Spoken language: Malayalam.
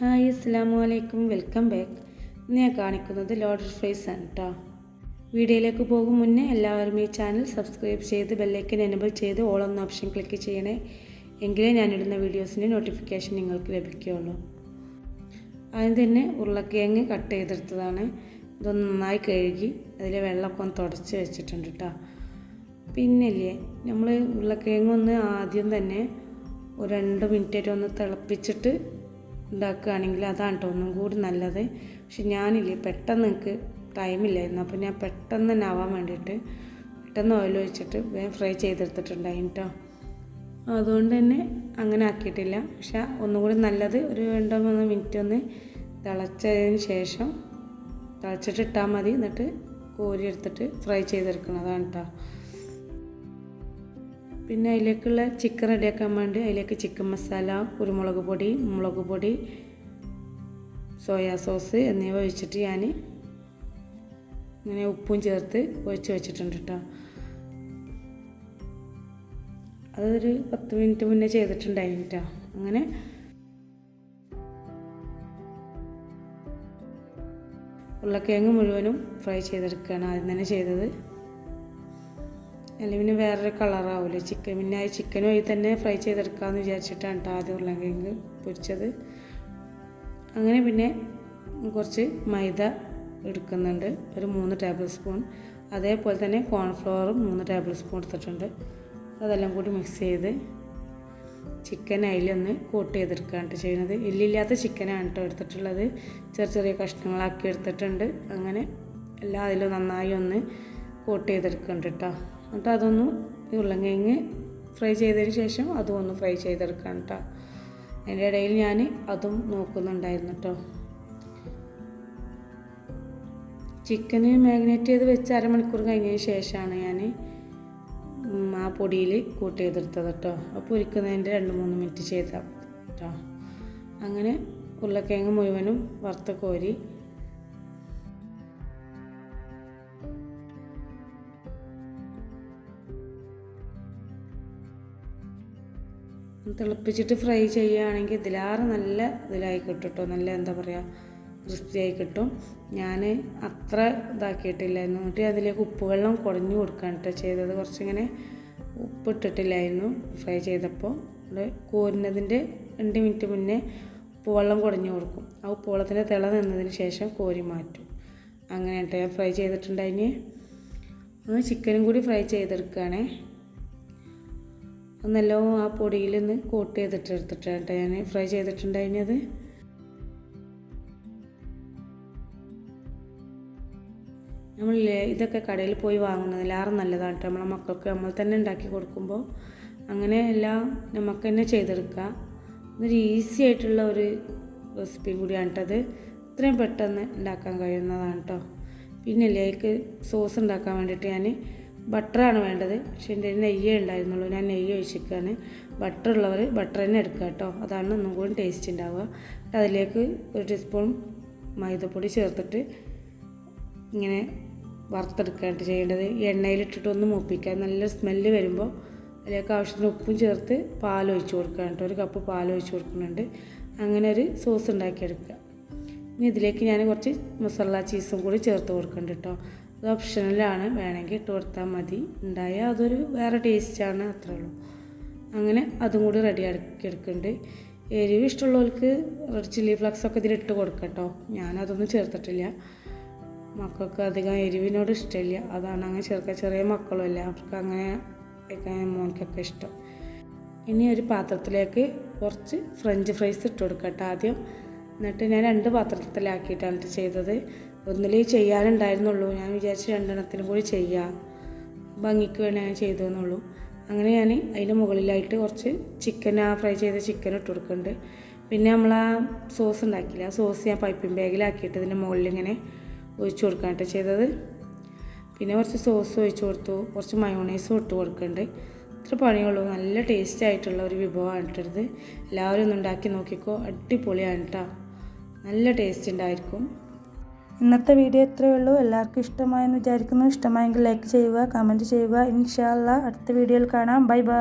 ഹായ് അസ്സാം വലൈക്കും വെൽക്കം ബാക്ക്. ഇന്ന് ഞാൻ കാണിക്കുന്നത് ലോഡർ ഫ്രൈസ് ആണ് കേട്ടോ വീഡിയോയിലേക്ക് പോകും മുന്നേ എല്ലാവരും ഈ ചാനൽ സബ്സ്ക്രൈബ് ചെയ്ത് ബെല്ലൈക്കൻ എനബിൾ ചെയ്ത് ഓൾ എന്ന ഓപ്ഷൻ ക്ലിക്ക് ചെയ്യണേ. എങ്കിലേ ഞാനിടുന്ന വീഡിയോസിന്റെ നോട്ടിഫിക്കേഷൻ നിങ്ങൾക്ക് ലഭിക്കുകയുള്ളൂ. ആദ്യം തന്നെ ഉരുളക്കിഴങ്ങ് കട്ട് ചെയ്തെടുത്തതാണ്. ഇതൊന്ന് നന്നായി കഴുകി അതിലെ വെള്ളമൊക്കെ ഒന്ന് തുടച്ച് വെച്ചിട്ടുണ്ട് കേട്ടോ പിന്നില്ലേ നമ്മൾ ഉരുളക്കിഴങ്ങ് ഒന്ന് ആദ്യം തന്നെ ഒരു രണ്ട് മിനിറ്റായിട്ട് ഒന്ന് തിളപ്പിച്ചിട്ട് ഉണ്ടാക്കുകയാണെങ്കിൽ അതാണ് കേട്ടോ ഒന്നും കൂടി നല്ലത്. പക്ഷെ ഞാനില്ലേ പെട്ടെന്ന് എനിക്ക് ടൈമില്ലായിരുന്നു. അപ്പോൾ ഞാൻ പെട്ടെന്ന് തന്നെ ആവാൻ വേണ്ടിയിട്ട് പെട്ടെന്ന് ഓയിൽ ഒഴിച്ചിട്ട് വേഗം ഫ്രൈ ചെയ്തെടുത്തിട്ടുണ്ടായി കേട്ടോ അതുകൊണ്ട് തന്നെ അങ്ങനെ ആക്കിയിട്ടില്ല. പക്ഷെ ഒന്നുകൂടി നല്ലത് ഒരു രണ്ടോ മൂന്നോ മിനിറ്റ് ഒന്ന് തിളച്ചതിന് ശേഷം തിളച്ചിട്ട് ഇട്ടാൽ മതി. എന്നിട്ട് കോരി എടുത്തിട്ട് ഫ്രൈ ചെയ്തെടുക്കുന്നതാണ് കേട്ടോ പിന്നെ അതിലേക്കുള്ള ചിക്കൻ റെഡിയാക്കാൻ വേണ്ടി അതിലേക്ക് ചിക്കൻ മസാല കുരുമുളക് പൊടി മുളക് പൊടി സോയാ സോസ് എന്നിവ ഒഴിച്ചിട്ട് ഞാൻ ഇങ്ങനെ ഉപ്പും ചേർത്ത് ഒഴിച്ച് വെച്ചിട്ടുണ്ട് കേട്ടോ അതൊരു പത്ത് മിനിറ്റ് മുന്നേ ചെയ്തിട്ടുണ്ടായിരുന്നു കേട്ടോ അങ്ങനെ ഉരുളക്കിഴങ്ങ് മുഴുവനും ഫ്രൈ ചെയ്തെടുക്കുകയാണ് ആദ്യം തന്നെ ചെയ്തത്. അല്ലെങ്കിൽ പിന്നെ വേറൊരു കളറാവില്ല ചിക്കൻ പിന്നെ ആ ചിക്കൻ വഴി തന്നെ ഫ്രൈ ചെയ്തെടുക്കാമെന്ന് വിചാരിച്ചിട്ടാണ് കേട്ടോ ആദ്യം ഉരുളക്കിഴങ്ങ് പൊരിച്ചത്. അങ്ങനെ പിന്നെ കുറച്ച് മൈദ എടുക്കുന്നുണ്ട്. ഒരു മൂന്ന് ടേബിൾ സ്പൂൺ അതേപോലെ തന്നെ കോൺഫ്ലവറും മൂന്ന് ടേബിൾ സ്പൂൺ എടുത്തിട്ടുണ്ട്. അതെല്ലാം കൂടി മിക്സ് ചെയ്ത് ചിക്കൻ അതിലൊന്ന് കോട്ട് ചെയ്തെടുക്കുകയാണ് ചെയ്യുന്നത്. എല്ലില്ലാത്ത ചിക്കനാണ് കേട്ടോ എടുത്തിട്ടുള്ളത്. ചെറിയ ചെറിയ കഷ്ണങ്ങളാക്കി എടുത്തിട്ടുണ്ട്. അങ്ങനെ എല്ലാം അതിലും നന്നായി ഒന്ന് കോട്ട് ചെയ്തെടുക്കുന്നുണ്ട് കേട്ടോ എന്നിട്ട് അതൊന്ന് ഉരുളങ്കിഴങ്ങ് ഫ്രൈ ചെയ്തതിന് ശേഷം അതും ഒന്ന് ഫ്രൈ ചെയ്തെടുക്കാം കേട്ടോ. അതിന്റെ ഇടയിൽ ഞാൻ അതും നോക്കുന്നുണ്ടായിരുന്നു കേട്ടോ. ചിക്കന് മാഗ്നേറ്റ് ചെയ്ത് വെച്ച് അരമണിക്കൂർ കഴിഞ്ഞതിന് ശേഷമാണ് ഞാൻ ആ പൊടിയിൽ കൂട്ടി ചെയ്തെടുത്തത് കേട്ടോ. അപ്പോൾ പൊരിക്കുന്നതിന്റെ രണ്ട് മൂന്ന് മിനിറ്റ് ചെയ്താൽ കേട്ടോ. അങ്ങനെ ഉരുളക്കിഴങ്ങ് മുഴുവനും വറുത്ത കോരി തിളപ്പിച്ചിട്ട് ഫ്രൈ ചെയ്യുകയാണെങ്കിൽ ഇതിലാറ് നല്ല ഇതിലായി കിട്ടും കേട്ടോ നല്ല എന്താ പറയുക ക്രിസ്പി ആയി കിട്ടും. ഞാൻ അത്ര ഇതാക്കിയിട്ടില്ലായിരുന്നു എന്നിട്ട് അതിലേക്ക് ഉപ്പുവെള്ളം കുറഞ്ഞു കൊടുക്കാൻ കേട്ടോ ചെയ്തത് കുറച്ചിങ്ങനെ ഉപ്പിട്ടിട്ടില്ലായിരുന്നു ഫ്രൈ ചെയ്തപ്പോൾ. അത് കോരുന്നതിന്റെ രണ്ട് മിനിറ്റ് മുന്നേ ഉപ്പുവെള്ളം കുറഞ്ഞു കൊടുക്കും. ആ ഉപ്പുവെള്ളത്തിന്റെ തിള നിന്നതിന് ശേഷം കോരി മാറ്റും. അങ്ങനെ കേട്ടോ ഞാൻ ഫ്രൈ ചെയ്തിട്ടുണ്ടായിന് ചിക്കനും കൂടി ഫ്രൈ ചെയ്തെടുക്കുകയാണേ. ഒന്നല്ലോ ആ പൊടിയിൽ നിന്ന് കോട്ട് ചെയ്തിട്ട് എടുത്തിട്ടാണ് ഞാൻ ഫ്രൈ ചെയ്തിട്ടുണ്ടായിരുന്നത്. നമ്മൾ ഇതൊക്കെ കടയിൽ പോയി വാങ്ങുന്നതിലേറെ നല്ലതാണ് കേട്ടോ. നമ്മളെ മക്കൾക്ക് നമ്മൾ തന്നെ ഉണ്ടാക്കി കൊടുക്കുമ്പോൾ അങ്ങനെ എല്ലാം നമുക്ക് തന്നെ ചെയ്തെടുക്കുക. ഇതൊരു ഈസി ആയിട്ടുള്ള ഒരു റെസിപ്പിയും കൂടിയാണ് കേട്ടത് ഇത്രയും പെട്ടെന്ന് ഉണ്ടാക്കാൻ കഴിയുന്നതാണ് കേട്ടോ. പിന്നെ അതിലേക്ക് സോസ് ഉണ്ടാക്കാൻ വേണ്ടിയിട്ട് ഞാൻ ബട്ടറാണ് വേണ്ടത്. പക്ഷേ എന്റെ നെയ്യേ ഉണ്ടായിരുന്നുള്ളൂ. ഞാൻ നെയ്യ് ഒഴിച്ചിരിക്കുകയാണ്. ബട്ടർ ഉള്ളവർ ബട്ടർ തന്നെ എടുക്കുക കേട്ടോ. അതാണ് ഒന്നും കൂടി ടേസ്റ്റ് ഉണ്ടാവുക. എന്നിട്ട് അതിലേക്ക് ഒരു ടീസ്പൂൺ മൈദപ്പൊടി ചേർത്തിട്ട് ഇങ്ങനെ വറുത്തെടുക്കുകയാണ് ചെയ്യേണ്ടത്. എണ്ണയിലിട്ടിട്ട് ഒന്ന് മൂപ്പിക്കുക. നല്ല സ്മെല്ല് വരുമ്പോൾ അതിലേക്ക് ആവശ്യത്തിന് ഉപ്പും ചേർത്ത് പാൽ ഒഴിച്ച് കൊടുക്കുക കേട്ടോ. ഒരു കപ്പ് പാൽ ഒഴിച്ച് കൊടുക്കുന്നുണ്ട്. അങ്ങനെ ഒരു സോസ് ഉണ്ടാക്കിയെടുക്കുക. ഇനി ഇതിലേക്ക് ഞാൻ കുറച്ച് മസാല ചീസും കൂടി ചേർത്ത് കൊടുക്കുന്നുണ്ട് കേട്ടോ. അത് ഓപ്ഷണലാണ് വേണമെങ്കിൽ ഇട്ട് കൊടുത്താൽ മതി. ഉണ്ടായാൽ അതൊരു വേറെ ടേസ്റ്റാണ് അത്രേ ഉള്ളൂ. അങ്ങനെ അതും കൂടി റെഡി ആക്കി എടുക്കുന്നുണ്ട് എരിവ് ഇഷ്ടമുള്ളവർക്ക് റെഡ് ചില്ലി ഫ്ലക്സ് ഒക്കെ ഇതിലിട്ട് കൊടുക്കട്ടോ ഞാനതൊന്നും ചേർത്തിട്ടില്ല. മക്കൾക്ക് അധികം എരിവിനോട് ഇഷ്ടമില്ല. അതാണ് അങ്ങനെ ചെറുക്ക ചെറിയ മക്കളുമല്ല അവർക്ക് അങ്ങനെ കഴിക്കാൻ മോനിക്കൊക്കെ ഇഷ്ടം. ഇനി ഒരു പാത്രത്തിലേക്ക് കുറച്ച് ഫ്രഞ്ച് ഫ്രൈസ് ഇട്ട് കൊടുക്കട്ടെ ആദ്യം. എന്നിട്ട് ഞാൻ രണ്ട് പാത്രത്തിലാക്കിയിട്ടാണ് ചെയ്തത്. ഒന്നിൽ ചെയ്യാനുണ്ടായിരുന്നുള്ളൂ. ഞാൻ വിചാരിച്ച് രണ്ടെണ്ണത്തിനും കൂടി ചെയ്യാം. ഭംഗിക്ക് വേണ്ടി ഞാൻ ചെയ്തതെന്നുള്ളൂ. അങ്ങനെ ഞാൻ അതിന്റെ മുകളിലായിട്ട് കുറച്ച് ചിക്കൻ ആ ഫ്രൈ ചെയ്ത ചിക്കൻ ഇട്ട് കൊടുക്കുന്നുണ്ട്. പിന്നെ നമ്മൾ ആ സോസ് ഉണ്ടാക്കിയില്ല ആ സോസ് ഞാൻ പൈപ്പിംഗ് ബാഗിലാക്കിയിട്ട് ഇതിന്റെ മുകളിൽ ഇങ്ങനെ ഒഴിച്ചു കൊടുക്കാനായിട്ട് ചെയ്തത്. പിന്നെ കുറച്ച് സോസ് ഒഴിച്ചു കൊടുത്തു. കുറച്ച് മയോണൈസും ഇട്ട് കൊടുക്കുന്നുണ്ട്. ഇത്ര പണിയുള്ളൂ. നല്ല ടേസ്റ്റ് ആയിട്ടുള്ള ഒരു വിഭവമാണ് ഇട്ടത് എല്ലാവരും ഒന്ന് ഉണ്ടാക്കി നോക്കിക്കോ. അടിപൊളിയാണ് കേട്ടോ. നല്ല ടേസ്റ്റ് ഉണ്ടായിരിക്കും. ഇന്നത്തെ വീഡിയോ ഇത്രയേ ഉള്ളൂ. എല്ലാവർക്കും ഇഷ്ടമായെന്ന് വിചാരിക്കുന്നു. ഇഷ്ടമായെങ്കിൽ ലൈക്ക് ചെയ്യുക കമന്റ് ചെയ്യുക. ഇൻഷാല്ല അടുത്ത വീഡിയോയിൽ കാണാം. Bye bye